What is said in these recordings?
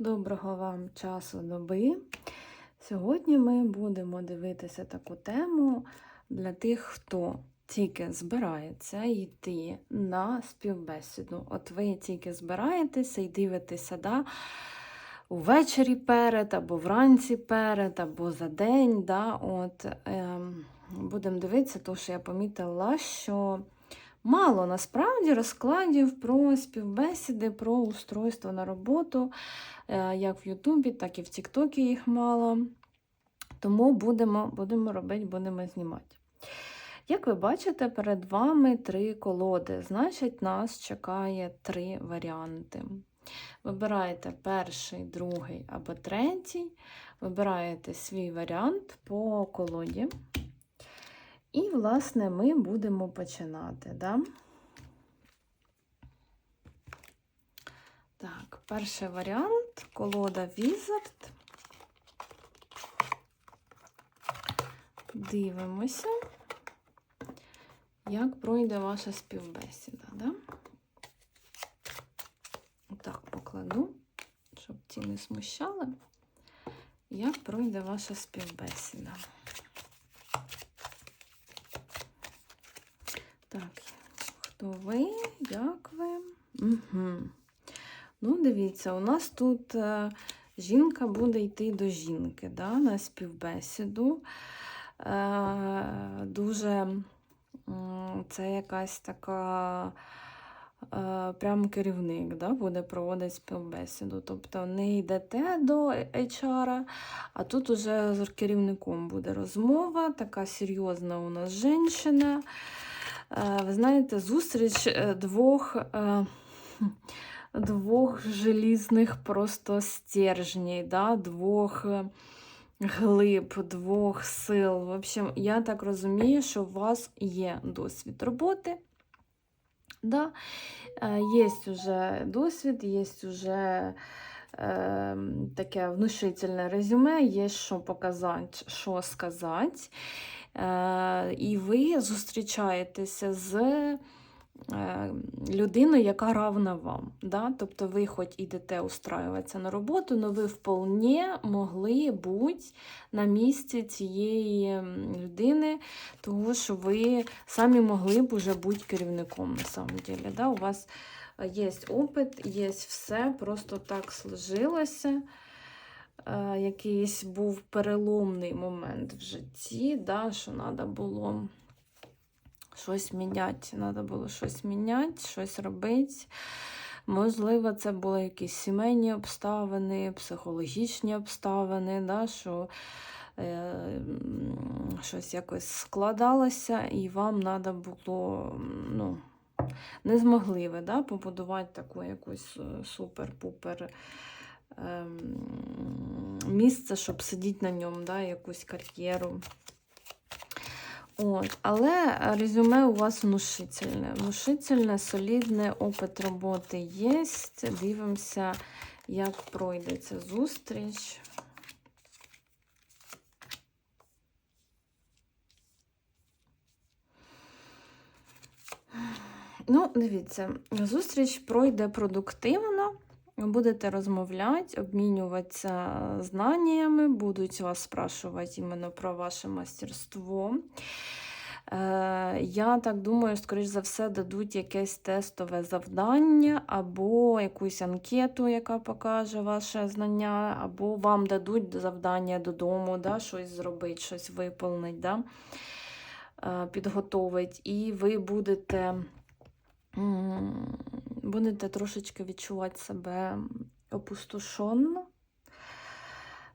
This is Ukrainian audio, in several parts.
Доброго вам часу доби. Сьогодні ми будемо дивитися таку тему для тих, хто тільки збирається йти на співбесіду. От ви тільки збираєтеся і дивитеся да, увечері перед, або вранці перед, або за день. Да, от, ем, Будемо дивитися, тому що я помітила, що. Мало насправді розкладів про співбесіди, про устройство на роботу, е, як в Ютубі, так і в Тіктокі їх мало. Тому будемо будемо робити, будемо знімати. Як ви бачите, перед вами три колоди. Значить, нас чекає три варіанти. Вибираєте перший, другий або третій. Вибираєте свій варіант по колоді. І, власне, ми будемо починати. Да? Так, перший варіант колода Wizard. Дивимося, як пройде ваша співбесіда. Да? Отак покладу, щоб ті не смущали. Як пройде ваша співбесіда? Так, хто ви? Як ви? Угу. Ну, дивіться, у нас тут е, жінка буде йти до жінки да, на співбесіду. Е, Дуже це якась така. е, Прям керівник да, буде проводити співбесіду. Тобто не йдете до HR, а тут уже з керівником буде розмова, така серйозна у нас жінка. Е, Ви знаєте, зустріч е, двох е, двох желізних просто стержней, да? двох е, глиб, двох сил. В общем, я так розумію, що у вас є досвід роботи. Да? Є вже досвід, є вже е, таке внушительне резюме, є що показати, що сказати. Е, і ви зустрічаєтеся з е, людиною, яка равна вам. Да? Тобто ви хоч ідете устраюватися на роботу, але ви вполне могли бути на місці цієї людини, тому що ви самі могли б уже бути керівником на самом деле. Да? У вас є опит, є все, просто так сложилося. Е, якийсь був переломний момент в житті, да, що треба було щось міняти. Треба було щось міняти, щось робити. Можливо, це були якісь сімейні обставини, психологічні обставини, да, що е, щось якось складалося, і вам треба було, ну, не змогли ви да, побудувати таку якусь е, супер-пупер ем, місце, щоб сидіти на ньому, да, якусь кар'єру. От, Але резюме у вас внушительне. Внушительне, солідне, опит роботи є. Дивимося, як пройде ця зустріч. Ну, дивіться, зустріч пройде продуктивно. Будете розмовляти, обмінюватися знаннями, будуть вас спрашувати іменно про ваше мастерство. Е, Я так думаю, скоріш за все, дадуть якесь тестове завдання, або якусь анкету, яка покаже ваше знання, або вам дадуть завдання додому, да, щось зробити, щось виповнити, да, е, підготовити. І ви будете будете трошечки відчувати себе опустошенно.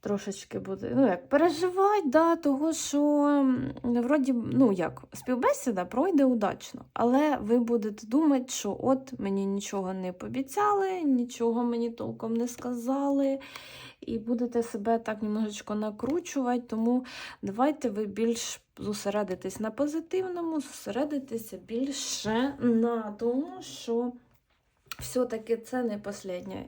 Трошечки буде, ну як, переживати, да, того, що вроді, ну як, співбесіда пройде удачно. Але ви будете думати, що от мені нічого не пообіцяли, нічого мені толком не сказали. І будете себе так немножечко накручувати, тому давайте ви більш зосередитесь на позитивному, зосередитеся більше на тому, що все-таки це не последня,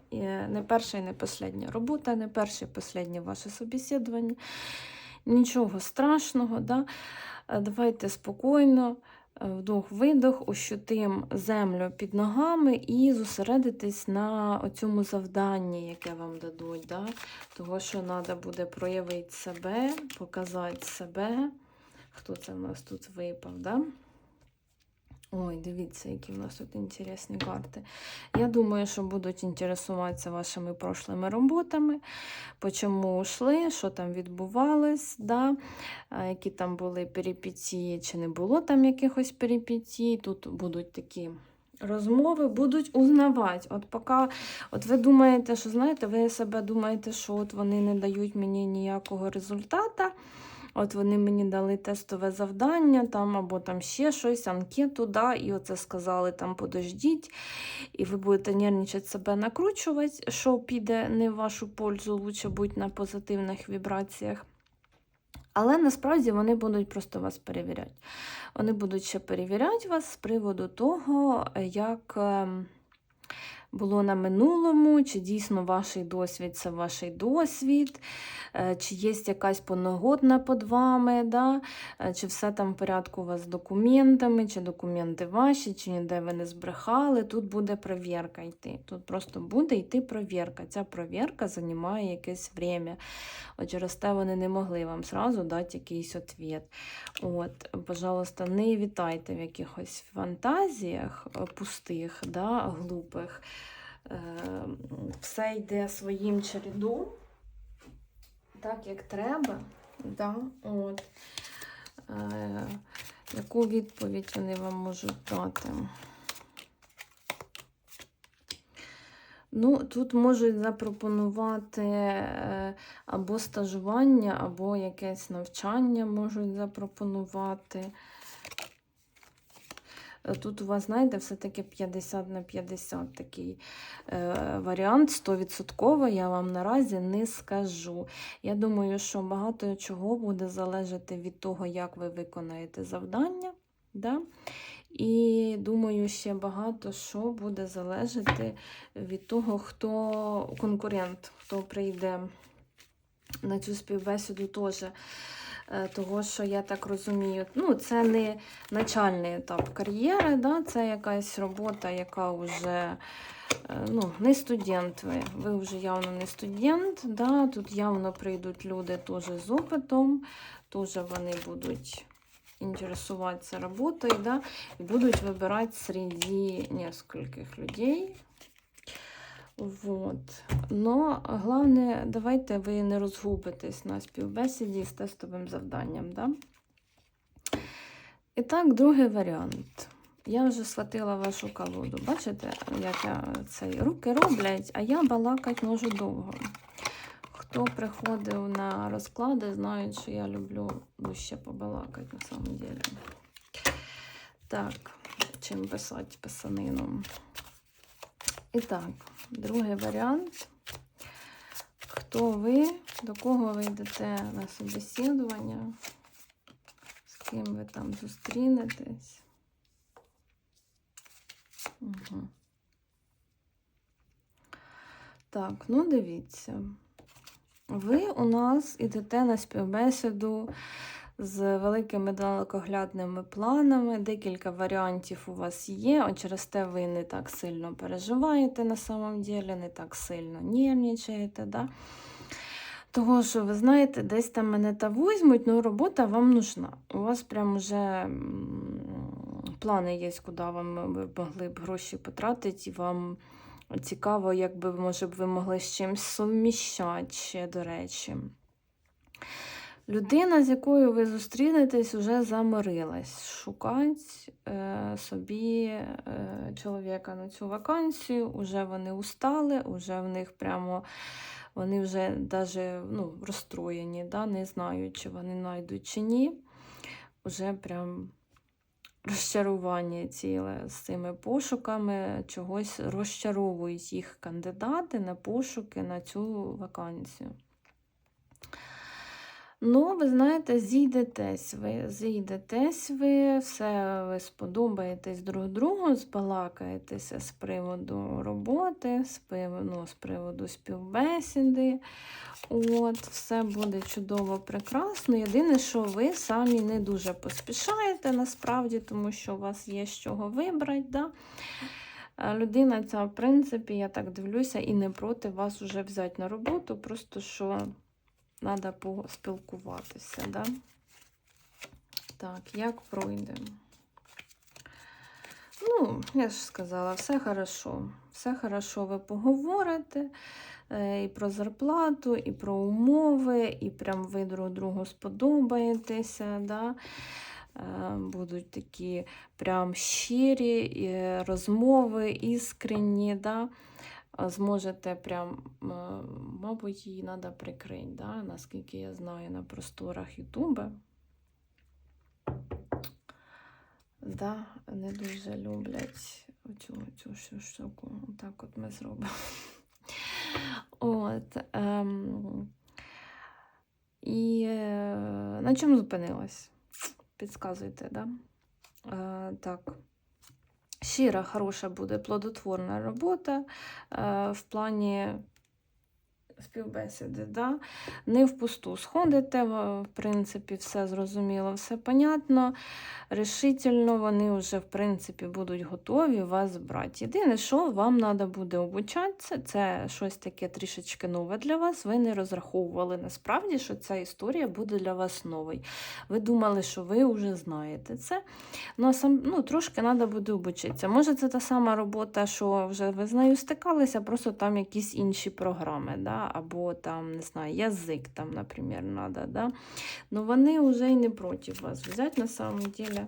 не перша і не последня робота, не перше і последнє ваше собеседування. Нічого страшного. Да? Давайте спокійно, Е, Вдох-видох, ощутим землю під ногами і зосередитись на цьому завданні, яке вам дадуть. Да? Того, що треба буде проявити себе, показати себе. Хто це в нас тут випав? Да? Ой, дивіться, які в нас тут інтересні карти. Я думаю, що будуть інтересуватися вашими прошлими роботами, по чому йшли, що там відбувалось, да? які там були перипетії, чи не було там якихось перипетій. Тут будуть такі розмови, будуть узнавати. От поки от ви думаєте, що знаєте, ви себе думаєте, що от вони не дають мені ніякого результата. От вони мені дали тестове завдання, там або там ще щось, анкету, да, і оце сказали там подождіть, і ви будете нервничати себе накручувати, що піде не в вашу пользу, лучше будь на позитивних вібраціях. Але насправді вони будуть просто вас перевіряти. Вони будуть ще перевіряти вас з приводу того, як. Було на минулому, чи дійсно ваш досвід це ваш досвід, е, чи є якась поногодна під вами, да? е, чи все там в порядку у вас з документами, чи документи ваші, чи ніде ви не збрехали. Тут буде перевірка йти. Тут просто буде йти перевірка. Ця перевірка займає якесь время. От через те вони не могли вам сразу дати якийсь відповідь. От, пожалуйста, не вітайте в якихось фантазіях е, пустих, да, глупих. Е, Все йде своїм чередом, так як треба. Да, от. Е, Яку відповідь вони вам можуть дати? Ну, тут можуть запропонувати е, або стажування, або якесь навчання можуть запропонувати. Е, Тут у вас, знаєте, все-таки 50 на 50 такий е, варіант, 100%, я вам наразі не скажу. Я думаю, що багато чого буде залежати від того, як ви виконаєте завдання. Да? І думаю, ще багато що буде залежати від того, хто конкурент, хто прийде на цю співбесіду теж. Е, Того, що я так розумію, ну, це не начальний етап кар'єри, да? це якась робота, яка вже ну, не студент ви. Ви вже явно не студент. Да? Тут явно прийдуть люди теж з опитом, теж вони будуть інтересуватися роботою, да? і будуть вибирати серед нескольких людей. Вот. Но головне, давайте ви не розгубитесь на співбесіді з тестовим завданням. Да? І так, другий варіант. Я вже схватила вашу колоду. Бачите, як я цей руки роблять, а я балакать можу довго. Хто приходив на розклади, знають, що я люблю дужче побалакати на самом деле. Так, чим писати писанину. І так, другий варіант. Хто ви, до кого ви йдете на собеседування, з ким ви там зустрінетесь? Угу. Так, ну дивіться. Ви у нас йдете на співбесіду з великими далекоглядними планами. Декілька варіантів у вас є. От через те ви не так сильно переживаєте на самом деле, не так сильно нервничаєте. Да? Того, що ви знаєте, десь там мене та візьмуть, ну робота вам нужна. У вас прям вже плани є, куди вам ви могли б гроші потратити, і вам цікаво, якби, може б, ви могли з чимось суміщати ще, до речі. Людина, з якою ви зустрінетесь, вже заморилась шукати е, собі е, чоловіка на цю вакансію. Уже вони устали, уже в них прямо вони вже даже, ну, розстроєні, да? не знають, чи вони знайдуть чи ні. Уже прям розчарування ціле з цими пошуками, чогось розчаровують їх кандидати на пошуки на цю вакансію. Ну, ви знаєте, зійдетесь ви, зійдетесь ви, все ви сподобаєтесь друг другу, збалакаєтеся з приводу роботи, з ну, з приводу співбесіди. От, все буде чудово, прекрасно. Єдине, що ви самі не дуже поспішаєте насправді, тому що у вас є з чого вибрати. Да? Е, Людина ця, в принципі, я так дивлюся, і не проти вас вже взяти на роботу, просто що треба поспілкуватися. Да? Так, як пройдемо? Ну, я ж сказала, все хорошо. Все хорошо ви поговорите е, і про зарплату, і про умови, і прям ви друг другу сподобаєтеся. Да? Е, Будуть такі прям щирі е, розмови, іскренні. Да? Зможете прям, мабуть, її треба прикрити, да? наскільки я знаю, на просторах Ютуба. Да, не дуже люблять оцю, цю всю штуку. Так от ми зробимо. От. Ем, і е, на чому зупинилась? Підказуйте, да? Е, так. Щира, хороша буде плодотворна робота е, в плані співбесіди. Да? Не впусту сходите, в принципі, все зрозуміло, все понятно. Решительно вони вже, в принципі, будуть готові вас брати. Єдине, що вам треба буде обучатися, це щось таке трішечки нове для вас. Ви не розраховували насправді, що ця історія буде для вас новою. Ви думали, що ви вже знаєте це. Ну, сам, ну, трошки треба буде обучитися. Може, це та сама робота, що вже ви з нею стикалися, просто там якісь інші програми, да? Або там, не знаю, язик, там, наприклад, треба. Да? Ну, вони вже й не проти вас взяти на самом деле.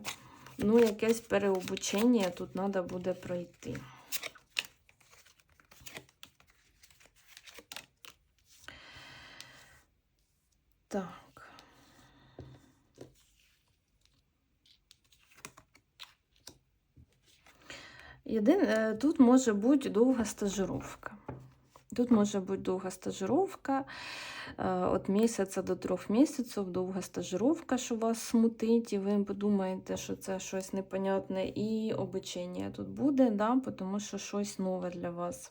Ну, якесь переобучення тут треба буде пройти. Так. Єдине, тут може бути довга стажировка. Тут може бути довга стажировка від місяця до трьох місяців, довга стажировка, що вас смутить, і ви подумаєте, що це щось непонятне, і обучення тут буде, да, тому що щось нове для вас.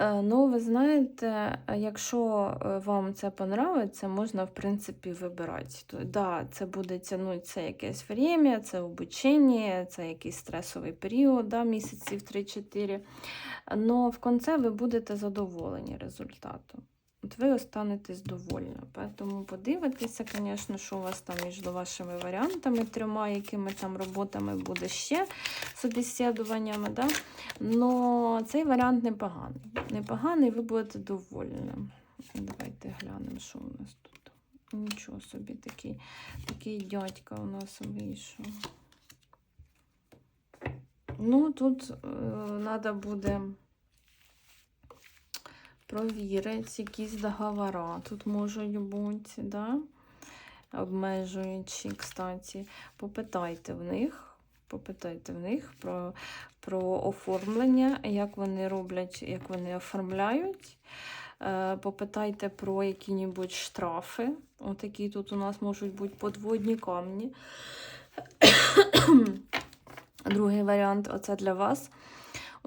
Е, Ну, ви знаєте, якщо е, вам це понравиться, можна, в принципі, вибирати. Так, да, це буде тягнутися якесь время, це обучення, це якийсь стресовий період, да, місяців 3-4. Но в кінці ви будете задоволені результатом. От ви останетесь довольні. Тому подивитеся, звісно, що у вас там між вашими варіантами трьома, якими там роботами буде ще собеседуваннями. Да? Но цей варіант непоганий. Непоганий, ви будете довольні. Давайте глянемо, що у нас тут. Нічого собі, такий, такий дядька у нас вийшов. Ну, тут треба буде провірити якісь договори. Тут можуть бути, да? обмежуючі, кстати. Попитайте в них, попитайте в них про, про оформлення, як вони роблять, як вони оформляють. Е, Попитайте про які-небудь штрафи. Отакі тут у нас можуть бути подводні камні. Другий варіант оце для вас.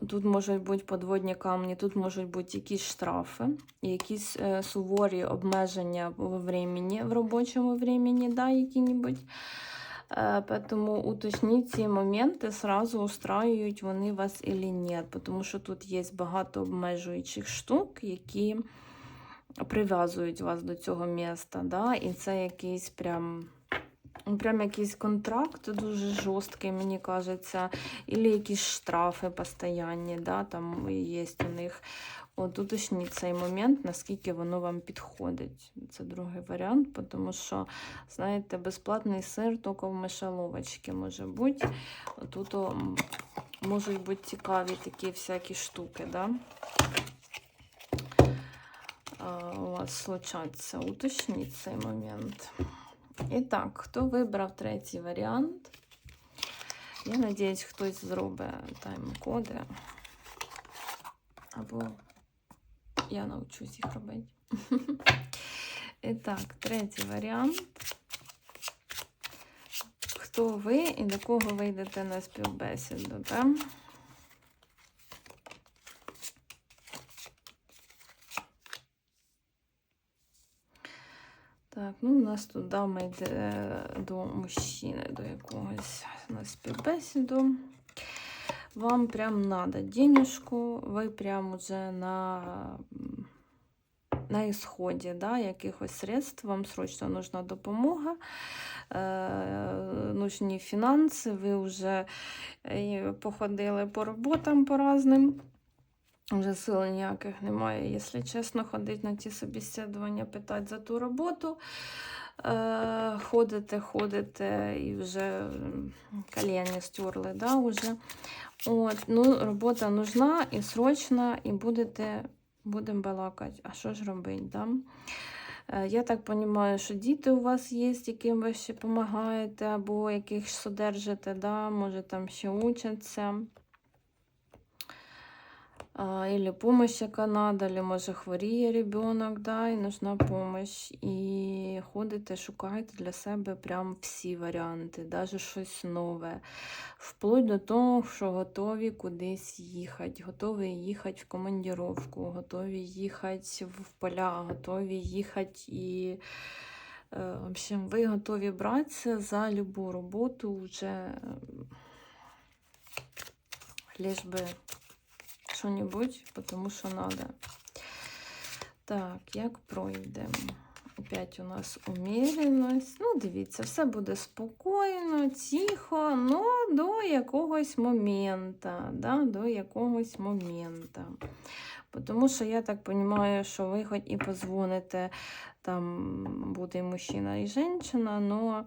Тут можуть бути подводні камні, тут можуть бути якісь штрафи, якісь е, суворі обмеження в времени, в робочому времени, да, які-небудь. Е, тому уточніть ці моменти, сразу устраюють вони вас или ні. Тому що тут є багато обмежуючих штук, які прив'язують вас до цього міста. Да, І це якийсь прям. Прям якийсь контракт дуже жорсткий, мені кажеться, або якісь штрафи постоянні, да, там є у них. От уточніть цей момент, наскільки воно вам підходить. Це другий варіант, тому що, знаєте, безплатний сир тільки в мишеловочці може бути. Тут можуть бути цікаві такі всякі штуки, да? У вас случаться. Уточніть цей момент. І так, хто вибрав третій варіант? Я сподіваюся, хтось зробить тайм-коди. Або я навчусь їх робити. І так, третій варіант. Хто ви і до кого ви йдете на співбесіду, так? Так, ну у нас тут дама йде до мужчини, до якогось на співбесіду. Вам прям надо денежку, ви прям уже на, на исходе, да, якихось средств, вам срочно нужна допомога, е, нужні фінанси, ви вже е, походили по роботам по разним. Вже сил ніяких немає, якщо чесно, ходити на ті собеседування, питати за ту роботу. Е, ходите, ходите і вже м, коліні стерли, да, уже. От, ну, робота нужна і срочна, і будете, будемо балакати. А що ж робити? Да? Е, Я так розумію, що діти у вас є, яким ви ще допомагаєте, або яких содержите, да? може там ще учаться. А, Или помощь яка надо, или може хворіє ребенок, да, і нужна помощь. І ходите, шукаєте для себе прям всі варіанти, навіть щось нове. Вплоть до того, що готові кудись їхати, готові їхати в командировку, готові їхати в поля, готові їхати і. е, В общем, ви готові братися за любу роботу вже е, лиш би що-небудь, тому що надо. Так, як пройдемо? Опять у нас уміреність. Ну, дивіться, все буде спокійно, тихо, но до якогось моменту. Да, до якогось моменту. Тому що я так розумію, що ви хоч і позвоните, там буде і мужчина, і жінка, но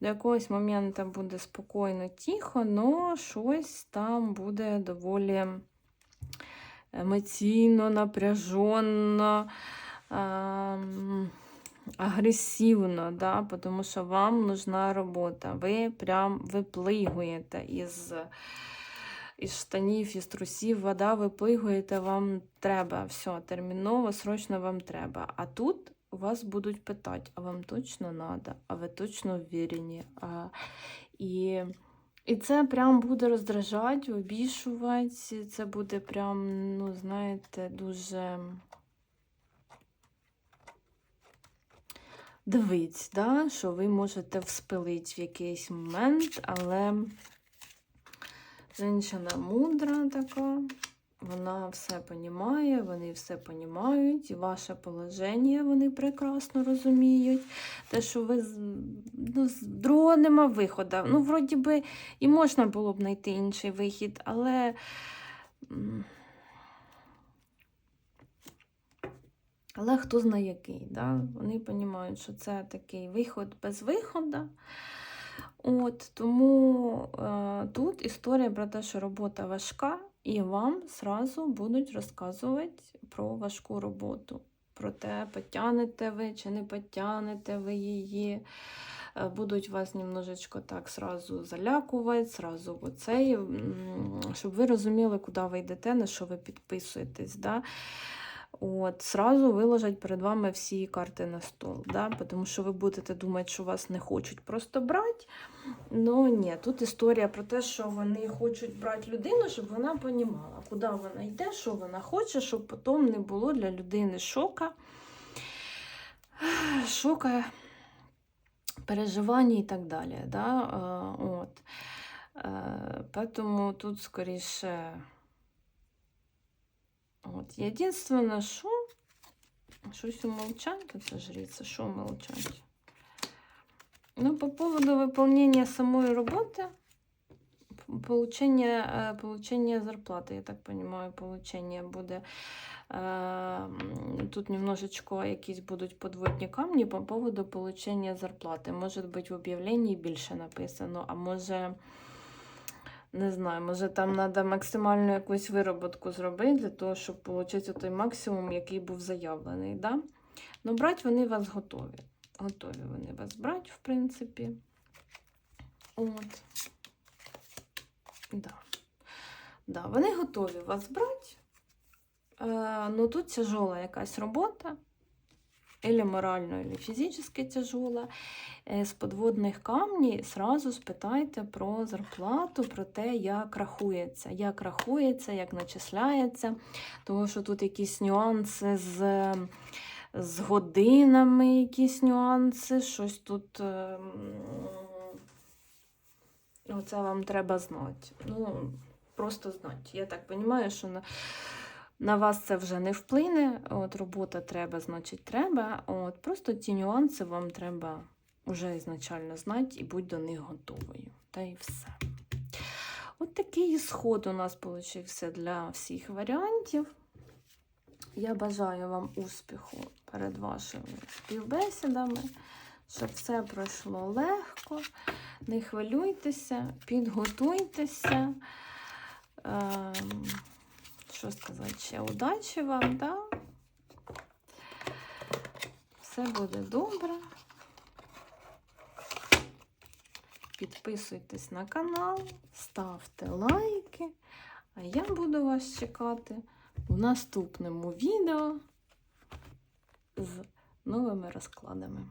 до якогось моменту буде спокійно, тихо, но щось там буде доволі емоційно, напряженно, ем, агресивно, да, тому що вам нужна робота. Ви прям виплигуєте із, із штанів, із трусів, вода виплигуєте, вам треба. Все, терміново, срочно вам треба. А тут вас будуть питати, а вам точно треба, а ви точно ввірені. А, і і це прям буде роздражати, обішувати. Це буде прям, ну, знаєте, дуже дивить, да? що ви можете вспилити в якийсь момент, але жінка мудра така, вона все розуміє, вони все розуміють, і ваше положення вони прекрасно розуміють. Те, що ви ну, з другого нема виходу. Ну, вроді би, і можна було б знайти інший вихід, але. Але хто знає який. Да? Вони розуміють, що це такий виход без виходу. От, тому е, тут історія про те, що робота важка, і вам сразу будуть розказувати про важку роботу. Про те, потягнете ви чи не потягнете ви її. Е, Будуть вас немножечко так сразу залякувати, сразу оцей, щоб ви розуміли, куди ви йдете, на що ви підписуєтесь. Да? От, Сразу виложать перед вами всі карти на стол. Да? Тому що ви будете думати, що вас не хочуть просто брати. Ну ні, тут історія про те, що вони хочуть брати людину, щоб вона розуміла, куди вона йде, що вона хоче, щоб потім не було для людини шока. Шока, переживання і так далі. Да? Е, От. Е, Тому тут скоріше. От. Єдине, що щось умолчать, це жриця, що умолчать? Ну, по поводу выполнения самой работы, получение, э, получение зарплаты, я так понимаю, получение буде. Е, м, Тут немножечко якісь будуть подводні камні по поводу получения зарплати. Може бути в об'явленні більше написано, а може, не знаю, може там треба максимальну якусь вироботку зробити для того, щоб отримати той максимум, який був заявлений. Да? Ну, брати вони вас готові. Готові вони вас брати, в принципі. От. Да. Да, вони готові вас брати. Е, ну тут тяжола якась робота. Или морально, или фізично тяжела. Е, З подводних камнів сразу спитайте про зарплату, про те, як рахується, як рахується, як начисляється. Тому що тут якісь нюанси з, з годинами, якісь нюанси, щось тут. ем, Оце вам треба знати. Ну, просто знати. Я так розумію, що на, вас це вже не вплине. От робота треба, значить, треба. От Просто ті нюанси вам треба вже ізначально знати і бути до них готовою. Та і все. От такий сход у нас получився для всіх варіантів. Я бажаю вам успіху перед вашими співбесідами, щоб все пройшло легко. Не хвилюйтеся, підготуйтеся. Ем, що сказати ще? Удачі вам, да? Все буде добре. Підписуйтесь на канал, ставте лайки, а я буду вас чекати у наступному відео з новими розкладами.